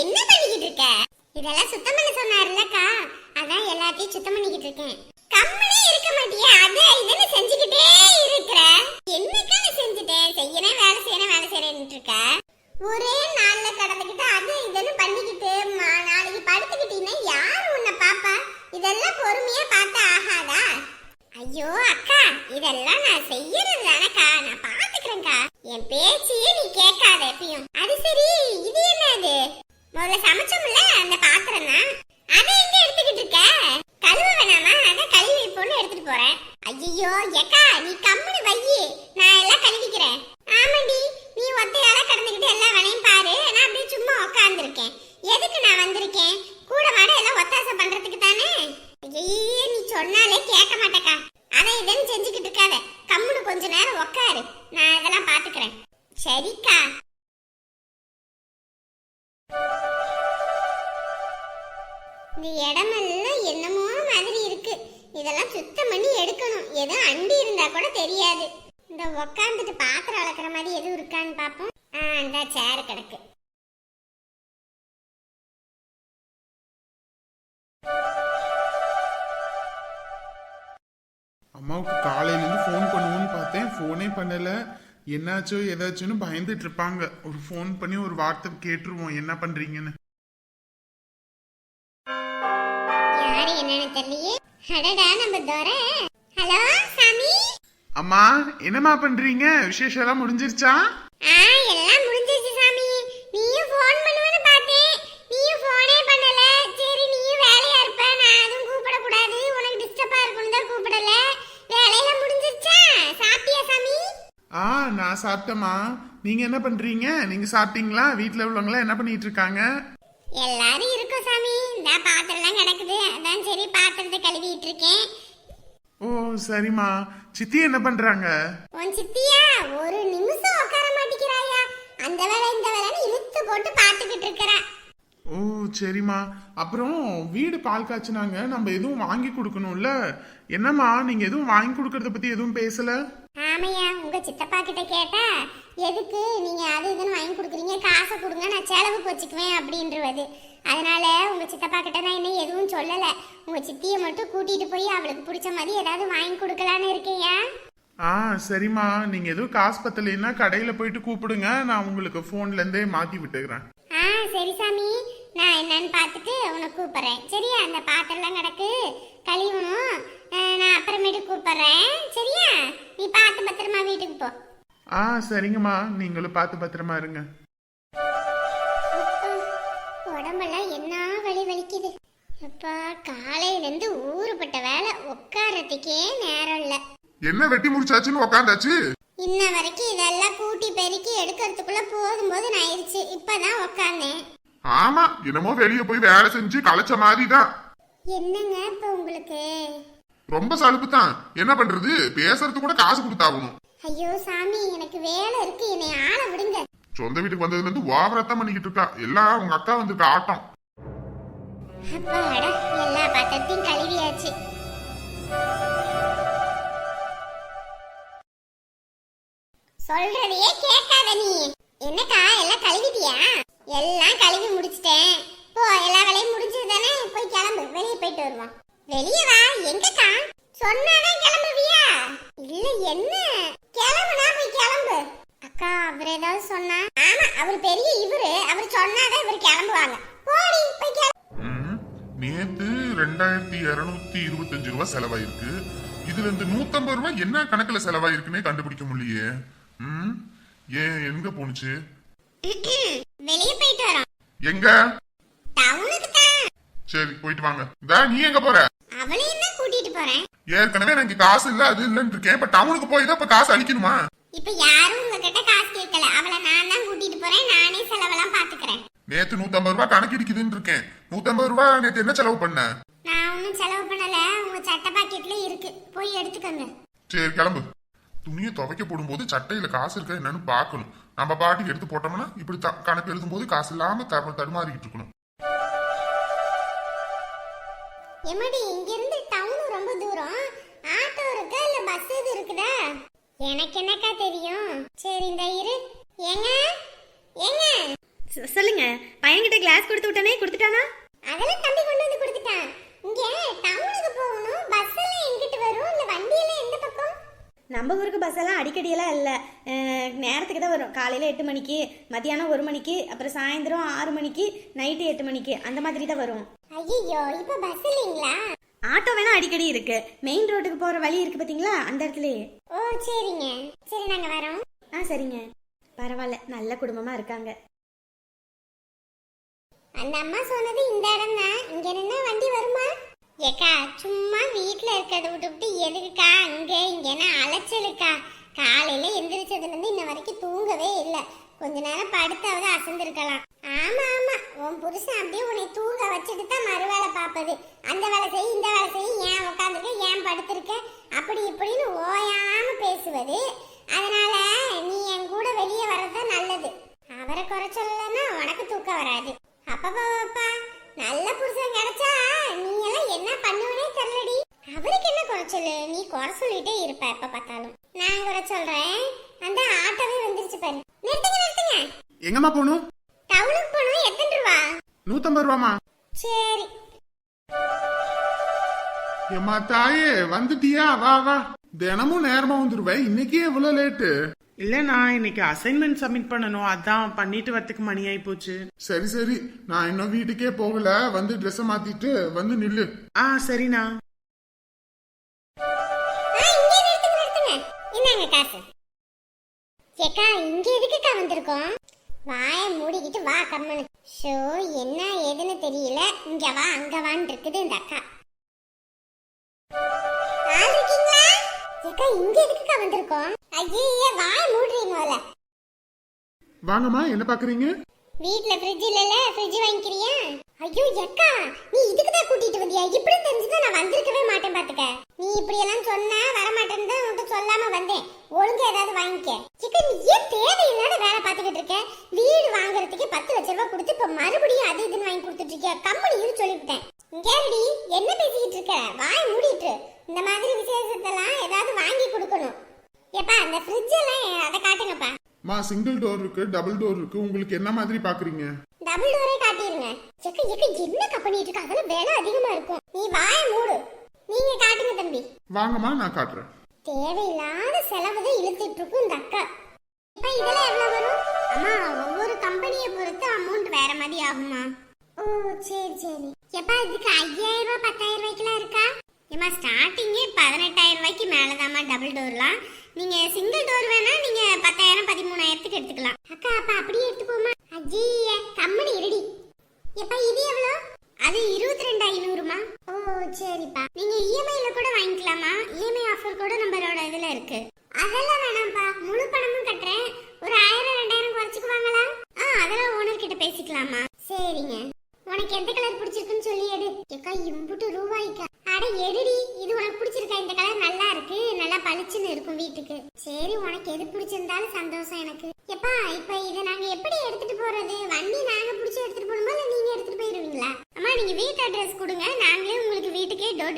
என்ன பண்ணிக்கிட்டு இருக்க? இதெல்லாம் சுத்தம் பண்ண சொன்னாருல்லக்கா. அதான் எல்லாத்தையும் சுத்தம் பண்ணிக்கிட்டு இருக்கேன். கம்மலே இருக்க மாட்டியா? அது இதுன்னு செஞ்சுக்கிட்டே இருக்கிற. என்னக்கா நீ செஞ்சுட்டேன் செய்யணும் வேலை செய்யணும் வேலை செய்யறேன்னு இருக்க. ஒரே நாள்ல கடந்துக்கிட்டு அது இதுன்னு பண்ணிக்கிட்டு நாளைக்கு படுத்துக்கிட்டீங்கன்னா யார் உன்னை பாப்பா? இதெல்லாம் பொறுமையா பார்த்தா ஆகாதா? ஐயோ அக்கா இதெல்லாம் நான் செய்யறது தானக்கா நான் பாத்துக்கிறேன்க்கா என் பேச்சையே நீ கேட்காத எப்பயும். அது சரி இது என்னது முதல்ல சமைச்சோம்ல அந்த பாத்திரம் தான் அதை எங்க எடுத்துக்கிட்டு இருக்க? கழுவ வேணாமா? அதை கழுவி வைப்போன்னு எடுத்துட்டு போறேன். ஐயோ ஏக்கா நீ கம்முனு வையி. நான் எல்லாம் கழுவிக்கிறேன் ஆமாண்டி நீ ஒத்தையால கடந்துக்கிட்டு எல்லா வேலையும் பாரு. நான் அப்படியே இந்த சேர் கிடக்கு. அம்மாவுக்கு காலையிலேருந்து ஃபோன் பண்ணுவோன்னு பார்த்தேன். ஃபோனே பண்ணல. என்னாச்சோ ஏதாச்சுன்னு பயந்துட்டு இருப்பாங்க. ஒரு ஃபோன் பண்ணி ஒரு வார்த்தை கேட்டுருவோம். என்ன பண்றீங்கன்னு. யாரு என்னன்னு தெரியலையே? அடடா நம்ம துரை. ஹலோ? அம்மா என்னம்மா பண்றீங்க? விசேஷம் எல்லாம் முடிஞ்சிருச்சா? ஆ எல்லாம் முடிஞ்சிருச்சு சாமி. நீயும் ஃபோன் பண்ணுவேன்னு பார்த்தேன். நீயும் ஃபோனே பண்ணல. சரி நீயும் வேலையா இருப்ப. நான் அதுவும் கூப்பிட கூடாது உனக்கு டிஸ்டர்பா இருக்கும்னு தான் கூப்பிடல. வேலையெல்லாம் முடிஞ்சிருச்சா? சாப்பிட்டியா சாமி? ஆ நான் சாப்பிட்டேம்மா. நீங்க என்ன பண்றீங்க? நீங்க சாப்பிட்டீங்களா? வீட்ல உள்ளவங்களாம் என்ன பண்ணிட்டு இருக்காங்க எல்லாரும் இருக்கோம் சாமி. இந்த பாத்திரம்லாம் கிடக்குது. அதான் சரி பாத்திரத்தை கழுவிட்டு இருக்கேன். ஓ சரிம்மா. சித்தி என்ன பண்றாங்க? உன் சித்தியா ஒரு நிமிஷம் உட்கார மாட்டேங்கிறாயா அந்த வேலை இந்த வேலைன்னு இழுத்து போட்டு பார்த்துக்கிட்டு இருக்கிறா. ஓ சரிம்மா. அப்புறம் வீடு பால் காய்ச்சினாங்க. நம்ம எதுவும் வாங்கி கொடுக்கணும்ல? என்னம்மா நீங்க எதுவும் வாங்கி கொடுக்கறத பத்தி எதுவும் பேசல? ஆமையா உங்க சித்தப்பா கிட்ட கேட்டா எதுக்கு நீங்க அது இதுன்னு வாங்கி கொடுக்குறீங்க? காசை கொடுங்க நான் செலவுக்கு வச்சுக்குவேன் அப்படின்றது அதனால உங்க சித்தப்பா கிட்ட நான் இன்னும் எதுவும் சொல்லல. உங்க சித்தியை மட்டும் கூட்டிட்டு போய் அவளுக்கு பிடிச்ச மாதிரி ஏதாவது வாங்கி கொடுக்கலான்னு இருக்கேயா ஆ சரிம்மா. நீங்க எதுவும் காசு பத்தலைன்னா கடையில போயிட்டு கூப்பிடுங்க. நான் உங்களுக்கு போன்ல இருந்தே மாத்தி விட்டுக்கிறேன். ஆ சரி சாமி. நான் என்னன்னு பார்த்துட்டு உன்னை கூப்பிடுறேன். சரியா? அந்த பாத்திரம்லாம் கிடக்கு கழுவணும் நான் அப்புறமேட்டு கூப்பிடுறேன். சரியா? நீ பார்த்து பத்திரமா வீட்டுக்கு போ. ஆ சரிங்கம்மா. நீங்களும் பார்த்து பத்திரமா இருங்க. அப்பா காலையிலேருந்து ஊறுபட்ட வேலை உட்காரத்துக்கே நேரம் இல்லை. என்ன வெட்டி முடிச்சாச்சுன்னு உக்காந்தாச்சு? இன்ன வரைக்கும் இதெல்லாம் கூட்டி பெருக்கி எடுக்கிறதுக்குள்ள போதும் போதும் ஆயிடுச்சு. இப்பதான் உட்காந்தேன் ஆமா என்னமோ வெளிய போய் வேலை செஞ்சு களைச்ச மாதிரி தான் என்னங்க இப்ப உங்களுக்கு? ரொம்ப சலுப்பு தான் என்ன பண்றது? பேசுறது கூட காசு கொடுத்தாகணும். ஐயோ சாமி எனக்கு வேலை இருக்கு. என்னை ஆள விடுங்க. சொந்த வீட்டுக்கு வந்ததுல இருந்து ஓவரத்தான் பண்ணிக்கிட்டு இருக்கா. எல்லாம் உங்க அக்கா வந்திருக்க ஆட்டம். அப்பாடா எல்லா பாத்திரத்தையும் கழுவியாச்சு. சொல்றதையே கேட்காத நீ. என்னக்கா எல்லாம் கழுவிட்டியா? எல்லாம் கழுவி முடிச்சிட்டேன். போ எல்லா வேலையும் முடிஞ்சது தானே? போய் கிளம்பு வெளியே போயிட்டு வருவோம். வெளியே வா எங்கக்கா? சொன்னாதான் கிளம்புவியா? இல்ல என்ன? கிளம்புனா போய் கிளம்பு. அக்கா அவர் ஏதாவது சொன்னா? ஆமா அவர் பெரிய இவரு. அவர் சொன்னாதான் இவர் கிளம்புவாங்க போடி போய் கிளம்பு ம், நேத்து ரெண்டாயிரத்தி இருநூத்தி இருபத்தஞ்சு ரூபாய் செலவாயிருக்கு. இதுல இந்த நூத்தம்பது ரூபாய் என்ன கணக்குல செலவாயிருக்குன்னே கண்டுபிடிக்க முடியலையே. ம்? ஏன் எங்க போணுச்சு? வெளியே போயிட்டு வரோம் எங்க? சரி போயிட்டு வாங்க. இதா நீ எங்க போற? அவளையும் தான் கூட்டிட்டு போறேன் ஏற்கனவே எனக்கு காசு இல்ல அது இல்லன்னு இருக்கேன். இப்ப டவுனுக்கு போய் தான் இப்ப காசு அழிக்கணுமா இப்ப யாரும் உங்ககிட்ட காசு கேட்கல. அவளை நான் தான் கூட்டிட்டு போறேன். நானே செலவெல்லாம் நேத்து நூத்தம்பது ரூபாய் கணக்கு இடிக்குதுன்னு இருக்கேன். நூத்தம்பது ரூபாய் நேத்து என்ன செலவு பண்ண? நான் ஒன்றும் செலவு பண்ணல. உங்க சட்டை பாக்கெட்ல இருக்கு. போய் எடுத்துக்கோங்க. சரி கிளம்பு. துணியை துவைக்க போடும்போது சட்டையில காசு இருக்கா என்னன்னு பார்க்கணும். நம்ம பாட்டுக்கு எடுத்து போட்டோம்னா இப்படி கணக்கு எழுதும் போது காசு இல்லாம தடு தடுமாறிக்கிட்டு இருக்கணும். எம்மடி இங்க இருந்து டவுன் ரொம்ப தூரம். ஆட்டோ இருக்கா இல்ல பஸ் இது இருக்குதா? எனக்கு என்னக்கா தெரியும் சரி இந்த இரு ஏங்க ஏங்க சொ- சொல்லுங்க. பையன்கிட்ட கிளாஸ் கொடுத்து விட்டனே கொடுத்துட்டானா? அதெல்லாம் தம்பி கொண்டு வந்து கொடுத்துட்டான். இங்க டவுனுக்கு போகணும். பஸ் எல்லாம் எங்கிட்டு வரும்? இல்ல வண்டி எல்லாம் எந்த பக்கம்? நம்ம ஊருக்கு பஸ் எல்லாம் அடிக்கடியெல்லாம் இல்லை. நேரத்துக்கு தான் வரும். காலையில் எட்டு மணிக்கு மத்தியானம் ஒரு மணிக்கு அப்புறம் சாயந்தரம் ஆறு மணிக்கு நைட்டு எட்டு மணிக்கு அந்த மாதிரி தான் வரும். ஐயோ இப்ப பஸ் இல்லைங்களா? ஆட்டோ வேணா அடிக்கடி இருக்கு. மெயின் ரோட்டுக்கு போகிற வழி இருக்கு பார்த்தீங்களா அந்த இடத்துலயே. ஓ சரிங்க. சரி நாங்க வரோம். ஆ சரிங்க. பரவாயில்ல. நல்ல குடும்பமாக இருக்காங்க. அந்த அம்மா சொன்னது இந்த இடம் தான் இங்க நின்னா வண்டி வருமா? ஏக்கா சும்மா வீட்ல இருக்கிறத விட்டுவிட்டு எதுக்குக்கா அங்க இங்கன்னா அலைச்சலுக்கா. காலையில எந்திரிச்சதுல இருந்து இன்ன வரைக்கும் தூங்கவே இல்ல. கொஞ்ச நேரம் படுத்தாவது அசந்திருக்கலாம். ஆமா ஆமா உன் புருஷன் அப்படியே உன்னை தூங்க வச்சுட்டு தான் மறுவேலை பார்ப்பது. அந்த வேலை செய்ய இந்த வேலை செய்ய ஏன் உட்காந்துருக்க ஏன் படுத்திருக்க? அப்படி இப்படின்னு ஓயாம பேசுவது அதனால நீ என் கூட வெளியே வர்றது நல்லது அவரை குறை சொல்லலைன்னா உனக்கு தூக்கம் வராது அப்பப்பா அப்பா நல்ல புருஷன் கிடைச்சா நீ எல்லாம் என்ன பண்ணுவனே தெரியலடி அவருக்கு என்ன குறைச்சல் நீ குறை சொல்லிட்டே இருப்ப எப்ப பார்த்தாலும் நான் குறை சொல்றேன் அந்த ஆட்டோவே வந்துருச்சு பாரு நிறுத்துங்க நிறுத்துங்க எங்கம்மா போகணும்? டவுனுக்கு போகணும். எத்தனை ரூபா? நூத்தம்பது ரூபாமா சரி. ஏம்மா தாயே வந்துட்டியா? வா வா. தினமும் நேரமா வந்துருவேன் இன்னைக்கே எவ்வளவு லேட்டு. இல்ல நான் இன்னைக்கு அசைன்மெண்ட் சப்மிட் பண்ணணும். அதான் பண்ணிட்டு வரதுக்கு மணி ஆயி போச்சு. சரி சரி. நான் இன்னும் வீட்டுக்கே போகல. வந்து ட்ரெஸ் மாத்திட்டு வந்து நில்லு. ஆ சரிண்ணா. இங்க எதுக்குக்கா வந்திருக்கோம்? வாய மூடிக்கிட்டு வா கம்மனு ஷோ என்ன ஏதுன்னு தெரியல. இங்க வா அங்க வான்னு இருக்குது இந்த அக்கா. அக்கா இருக்கீங்களா ஏக்கா இங்க எதுக்குக்கா வந்திருக்கோம்? ஐயே வாய மூடுறீங்க வாங்கம்மா என்ன பாக்குறீங்க? வீட்ல ஃப்ரிட்ஜ் இல்லல ஃப்ரிட்ஜ் வாங்கிக்கிறியா? ஐயோ அக்கா நீ இதுக்கு தான் கூட்டிட்டு வந்தியா? இப்படி தெரிஞ்சுதான் நான் வந்திருக்கவே மாட்டேன் பாத்துக்க. நீ இப்படி எல்லாம் சொன்னா வர மாட்டேன்னு தான் உன்கிட்ட சொல்லாம வந்தேன். ஒழுங்கா ஏதாவது வாங்கிக்க. சிக்கா நீ ஏன் தேவையில்லாத வேலை பார்த்துக்கிட்டு இருக்க? வீடு வாங்குறதுக்கு பத்து லட்ச ரூபாய் கொடுத்து இப்ப மறுபடியும் அது இதுன்னு வாங்கி கொடுத்துட்டு இருக்கியா? கம்பெனி இது சொல்லிவிட்டேன். இங்கேடி என்ன பேசிக்கிட்டு இருக்க? வாய் மூடிட்டு. இந்த மாதிரி விசேஷத்தெல்லாம் ஏதாவது வாங்கி கொடுக்கணும். ஏப்பா அந்த ஃப்ரிட்ஜ் எல்லாம் அதை காட்டுங்கப்பா. மா சிங்கிள் டோர் இருக்கு டபுள் டோர் இருக்கு. உங்களுக்கு என்ன மாதிரி பாக்குறீங்க? டபுள் டோரே காட்டிருங்க. எக்க எக்க என்ன பண்ணிட்டு இருக்க? அதெல்லாம் விலை அதிகமா இருக்கும். நீ வாய மூடு. நீங்க காட்டுங்க தம்பி. வாங்கம்மா நான் காட்டுறேன். தேவையில்லாத செலவு தான் இழுத்துட்டு இருக்கும் இந்த அக்கா. இப்ப இதெல்லாம் எவ்வளவு வரும்? அம்மா ஒவ்வொரு கம்பெனியை பொறுத்து அமௌண்ட் வேற மாதிரி ஆகுமா ஓ சரி சரி. எப்பா இதுக்கு ஐயாயிரம் ரூபாய் பத்தாயிரம் ரூபாய்க்குலாம் இருக்கா? ஏமா ஸ்டார்டிங்கே பதினெட்டாயிரம் ரூபாய்க்கு மேலதாம்மா டபுள் டோர்லாம் நீங்க சிங்கிள் டோர் வேணா நீங்க பத்தாயிரம் பதிமூணாயிரத்துக்கு எடுத்துக்கலாம். அக்கா அப்ப அப்படியே எடுத்துக்கோமா அஜிய கம்பெனி இருடி. எப்பா இது எவ்வளோ? அது இருபத்தி ரெண்டு ஐநூறுமா ஓ சரிப்பா. நீங்க இஎம்ஐல கூட வாங்கிக்கலாமா? இஎம்ஐ ஆஃபர் கூட நம்மளோட இதுல இருக்கு. அதெல்லாம் வேணாம்ப்பா. முழு பணமும்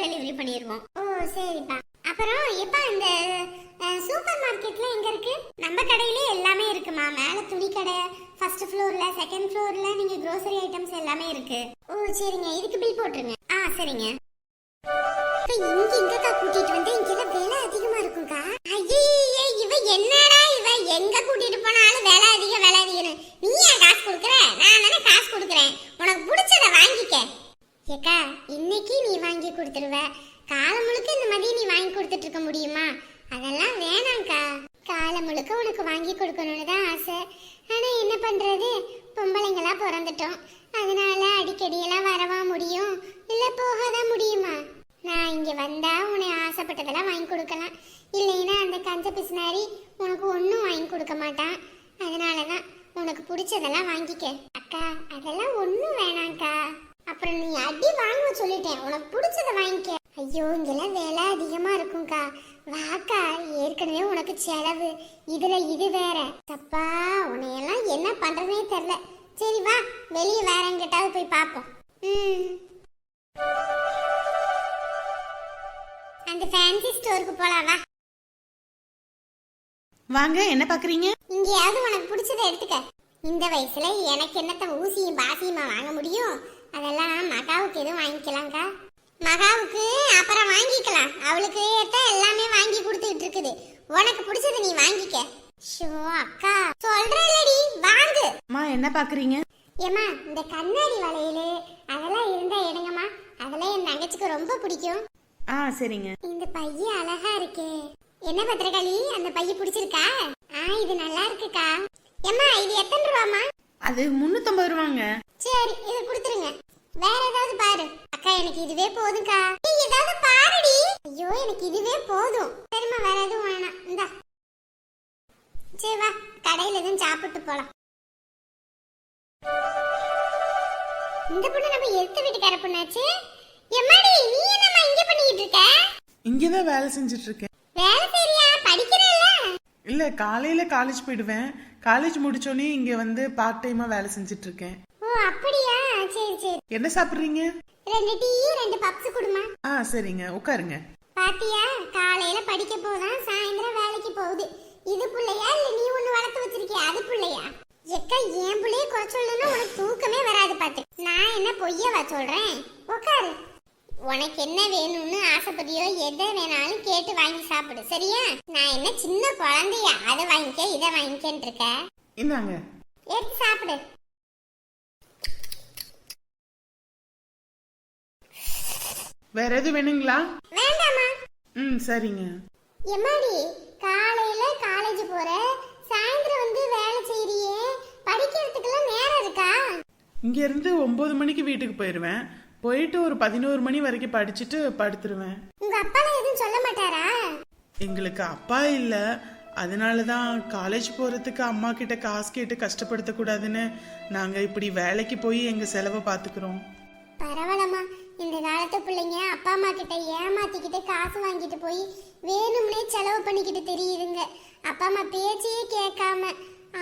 டெலிவரி பண்ணிடுவோம் ஓ சரிப்பா. அப்புறம் எப்பா இந்த சூப்பர் மார்க்கெட்ல எங்க இருக்கு? நம்ம கடையிலே எல்லாமே இருக்குமா? மேல துணி கடை ஃபர்ஸ்ட் ஃப்ளோர்ல செகண்ட் ஃப்ளோர்ல நீங்க க்ரோசரி ஐட்டம்ஸ் எல்லாமே இருக்கு. ஓ சரிங்க. இதுக்கு பில் போட்டுருங்க. ஆ சரிங்க. இங்க எங்கக்கா கூட்டிட்டு வந்து? இங்கெல்லாம் விலை அதிகமா இருக்கும்க்கா. ஐயே இவ என்னடா இவ? எங்க கூட்டிட்டு போனாலும் விலை அதிகம் விலை அதிகம் நீ ஏன் காசு கொடுக்குற? நான் தானே காசு கொடுக்குறேன். உனக்கு பிடிச்சத வாங்கிக்க. ஏக்கா இன்னைக்கு நீ வாங்கி கொடுத்துருவ. காலம் முழுக்க இந்த மாதிரி நீ வாங்கி கொடுத்துட்டு இருக்க முடியுமா? அதெல்லாம் வேணாம்க்கா. காலம் முழுக்க உனக்கு வாங்கி கொடுக்கணும்னு தான் ஆசை. ஆனா என்ன பண்றது? பொம்பளைங்களா பிறந்துட்டோம். அதனால அடிக்கடி எல்லாம் வரவா முடியும்? இல்ல போகாதான் முடியுமா? நான் இங்க வந்தா உன்னை ஆசைப்பட்டதெல்லாம் வாங்கி கொடுக்கலாம். இல்லைன்னா அந்த கஞ்ச பிசினாரி உனக்கு ஒன்றும் வாங்கி கொடுக்க மாட்டான். அதனாலதான் உனக்கு பிடிச்சதெல்லாம் வாங்கிக்க. அக்கா அதெல்லாம் ஒன்றும் வேணாம்க்கா. அப்புறம் நீ அடி வாங்க சொல்லிட்டேன். உனக்கு பிடிச்சத வாங்கிக்க. ஐயோ இங்கெல்லாம் விலை அதிகமா இருக்கும்க்கா. வாக்கா ஏற்கனவே உனக்கு செலவு. இதுல இது வேற. தப்பா உன்னையெல்லாம் என்ன பண்றதுனே தெரியல. சரி வா. வெளியே வேற எங்கிட்டாவது போய் பார்ப்போம். அந்த ஃபேன்சி ஸ்டோருக்கு போலாம் வா. வாங்க என்ன பார்க்குறீங்க இங்கேயாவது உனக்கு பிடிச்சதை எடுத்துக்க. இந்த வயசுல எனக்கு என்னத்த ஊசியும் பாசியுமா வாங்க முடியும்? அதெல்லாம் மகாவுக்கு எதுவும் வாங்கிக்கலாம்க்கா? மகாவுக்கு அப்புறம் வாங்கிக்கலாம். அவளுக்கு தான் எல்லாமே வாங்கி கொடுத்துக்கிட்டு இருக்குது. உனக்கு பிடிச்சது நீ வாங்கிக்க. ஷோ அக்கா. சொல்றேன்லடி வாங்கு. அம்மா என்ன பாக்குறீங்க? ஏமா இந்த கண்ணாடி வளையலு அதெல்லாம் இருந்தா எடுங்கம்மா. அதெல்லாம் என் தங்கச்சிக்கு ரொம்ப பிடிக்கும். ஆ சரிங்க. இந்த பைய அழகா இருக்கே. என்ன பத்திரகாளி அந்த பைய பிடிச்சிருக்கா? ஆ இது நல்லா இருக்குக்கா. ஏம்மா இது எத்தனை ரூபாமா அது முந்நூற்றம்பது ரூபாங்க. சரி இதை கொடுத்துருங்க. வேற ஏதாவது பாரு. அக்கா எனக்கு இதுவே போதும்க்கா. நீ ஏதாவது பாருடி. ஐயோ எனக்கு இதுவே போதும். சரிம்மா வேற எதுவும் வேணாம். இந்தா. சரி வா. கடையில எதுவும் சாப்பிட்டு போலாம். இந்த பொண்ணு நம்ம எடுத்து வீட்டுக்கார பொண்ணாச்சு. எம்மாடி நீ என்னம்மா இங்க பண்ணிக்கிட்டு இருக்க? இங்கதான் வேலை செஞ்சுட்டு இருக்கேன் வேலை சரியா படிக்கிறல்ல? இல்ல காலையில காலேஜ் போயிடுவேன். காலேஜ் முடிச்சோடனே இங்க வந்து பார்ட் டைமா வேலை செஞ்சுட்டு இருக்கேன் ஓ அப்படியா? சரி சரி என்ன சாப்பிடுறீங்க? ரெண்டு டீ ரெண்டு பப்ஸ் கொடுமா. ஆ சரிங்க. உட்காருங்க. பாத்தியா காலையில படிக்க போதான் சாயந்தரம் வேலைக்கு போகுது. இது புள்ளையா இல்ல நீ ஒண்ணு வளர்த்து வச்சிருக்கியா? அது புள்ளையா? எக்கா என் புள்ளைய குறை சொல்லணும்னா உனக்கு தூக்கமே வராது பாத்து. நான் என்ன பொய்யவா சொல்றேன்? உட்காரு. உனக்கு என்ன வேணும்னு ஆசைப்படியோ எதை வேணாலும் கேட்டு வாங்கி சாப்பிடு. சரியா? நான் என்ன சின்ன குழந்தையா? அதை வாங்கிக்க இதை வாங்கிக்கன்னு இருக்க? இந்தாங்க. எடுத்து சாப்பிடு. வேற எதுவும் வேணுங்களா? வேண்டாமா ம் சரிங்க. எம்மாடி காலையில காலேஜ் போற சாயந்தரம் வந்து வேலை செய்றியே படிக்கிறதுக்கெல்லாம் நேரம் இருக்கா? இங்க இருந்து ஒன்பது மணிக்கு வீட்டுக்கு போயிடுவேன் போயிட்டு ஒரு பதினோரு மணி வரைக்கும் படிச்சுட்டு படுத்துருவேன். உங்க அப்பாலாம் எதுவும் சொல்ல மாட்டாரா? எங்களுக்கு அப்பா இல்ல. அதனால தான் காலேஜ் போறதுக்கு அம்மா கிட்ட காசு கேட்டு கஷ்டப்படுத்த கூடாதுன்னு நாங்க இப்படி வேலைக்கு போய் எங்க செலவை பாத்துக்கிறோம் பரவாயில்லம்மா. இந்த காலத்து பிள்ளைங்க அப்பா அம்மா கிட்ட ஏமாத்திக்கிட்டு காசு வாங்கிட்டு போய் வேணும்னே செலவு பண்ணிக்கிட்டு தெரியுதுங்க. அப்பா அம்மா பேச்சையே கேட்காம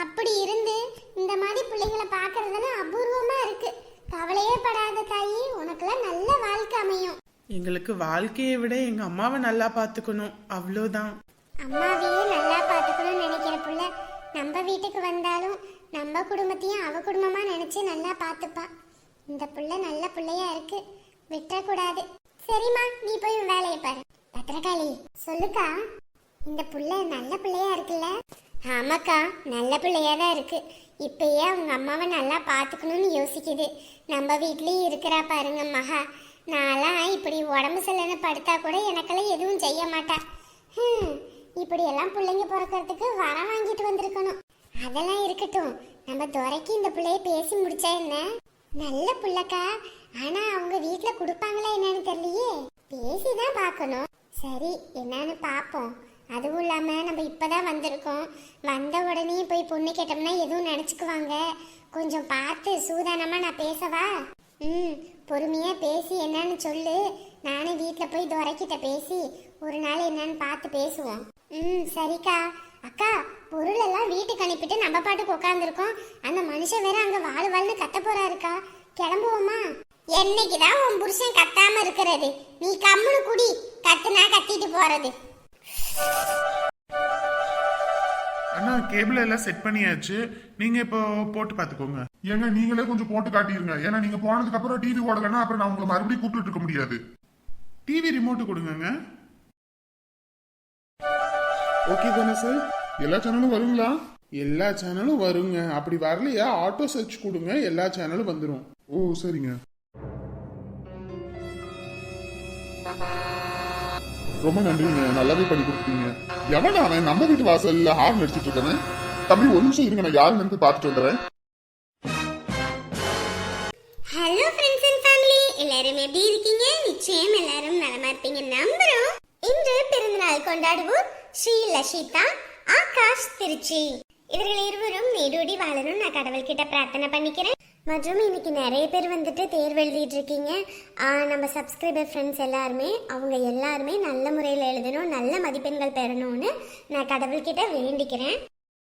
அப்படி இருந்து இந்த மாதிரி பிள்ளைங்களை பார்க்கறதெல்லாம் அபூர்வமா இருக்கு. கவலையே படாத தாயி உனக்கெல்லாம் நல்ல வாழ்க்கை அமையும். எங்களுக்கு வாழ்க்கையை விட எங்க அம்மாவை நல்லா பாத்துக்கணும் அவ்வளோதான். அம்மாவையே நல்லா பார்த்துக்கணும்னு நினைக்கிற புள்ள நம்ம வீட்டுக்கு வந்தாலும் நம்ம குடும்பத்தையும் அவ குடும்பமா நினைச்சு நல்லா பார்த்துப்பா. இந்த புள்ள நல்ல புள்ளையா இருக்கு. விட்டுறக்கூடாது சரிம்மா நீ போய் உன் வேலையை பாரு. பத்திரகாளி சொல்லுக்கா. இந்த புள்ள நல்ல பிள்ளையா இருக்குல்ல? ஆமாக்கா நல்ல பிள்ளையா தான் இருக்கு. இப்பயே அவங்க அம்மாவை நல்லா பார்த்துக்கணும்னு யோசிக்குது. நம்ம வீட்லயும் இருக்கிறா பாருங்க மகா. நான்லாம் இப்படி உடம்பு சரியில்லைன்னு படுத்தா கூட எனக்கெல்லாம் எதுவும் செய்ய மாட்டா. இப்படி இப்படியெல்லாம் பிள்ளைங்க பிறக்கிறதுக்கு வரம் வாங்கிட்டு வந்திருக்கணும். அதெல்லாம் இருக்கட்டும். நம்ம துறைக்கு இந்த பிள்ளைய பேசி முடிச்சா என்ன? நல்ல பிள்ளைக்கா. ஆனா அவங்க வீட்ல கொடுப்பாங்களா என்னன்னு தெரியலையே. பேசிதான் பார்க்கணும். சரி என்னன்னு பார்ப்போம். அதுவும் இல்லாம நம்ம இப்பதான் வந்திருக்கோம். வந்த உடனே போய் பொண்ணு கேட்டோம்னா எதுவும் நினைச்சுக்குவாங்க. கொஞ்சம் பார்த்து சூதானமா நான் பேசவா? ம் பொறுமையா பேசி என்னன்னு சொல்லு. நானே வீட்டில் போய் துரைக்கிட்ட பேசி ஒரு நாள் என்னன்னு பார்த்து பேசுவோம். ம் சரிக்கா. அக்கா பொருள் எல்லாம் வீட்டுக்கு அனுப்பிட்டு நம்ம பாட்டுக்கு உட்காந்துருக்கோம் அந்த மனுஷன் வேற அங்க வாழ் வாழ்னு கத்த போகிறாருக்கா கிளம்புவோமா? என்னைக்குதான் உன் புருஷன் கத்தாம இருக்கிறது? நீ கம்முனு குடி கத்துனா கத்திட்டு போறது. அண்ணா கேபிள் எல்லாம் செட் பண்ணியாச்சு. நீங்க இப்போ போட்டு பாத்துக்கோங்க ஏங்க நீங்களே கொஞ்சம் போட்டு காட்டிருங்க. ஏன்னா நீங்க போனதுக்கு அப்புறம் டிவி ஓடலன்னா அப்புறம் நான் உங்களை மறுபடியும் கூப்பிட்டு இருக்க முடியாது. டிவி ரிமோட் கொடுங்கங்க. ஓகே தானே சார் எல்லா சேனலும் வருங்களா? எல்லா சேனலும் வருங்க. அப்படி வரலையா? ஆட்டோ சர்ச் கொடுங்க. எல்லா சேனலும் வந்துடும் ஓ சரிங்க. ரொம்ப நன்றிங்க. நல்லாவே பண்ணி கொடுத்தீங்க. எவன் அவன் நம்ம வீட்டு வாசல்ல ஹார்ன் அடிச்சிட்டு இருக்கவன்? தம்பி ஒரு நிமிஷம் இருங்க நான் யாருன்னு போய் பார்த்துட்டு வந்துடுறேன். ஹலோ ஃப்ரெண்ட்ஸ் அண்ட் ஃபேமிலி எல்லாரும் எப்படி இருக்கீங்க? நிச்சயம் எல்லாரும் நலமா இருப்பீங்க. நம்புறோம். இன்று பிறந்தநாள் கொண்டாடுவோம் ஸ்ரீ லஷிதா ஆகாஷ் திருச்சி. இவர்கள் இருவரும் நீடூடி வாழணும். நான் கடவுள்கிட்ட பிரார்த்தனை பண்ணிக்கிறேன். மற்றும் இன்னைக்கு நிறைய பேர் வந்துட்டு தேர்வு எழுதிட்டு இருக்கீங்க நம்ம சப்ஸ்கிரைபர் ஃப்ரெண்ட்ஸ் எல்லாருமே அவங்க எல்லாருமே நல்ல முறையில் எழுதணும் நல்ல மதிப்பெண்கள் பெறணும்னு நான் கடவுள்கிட்ட வேண்டிக்கிறேன்.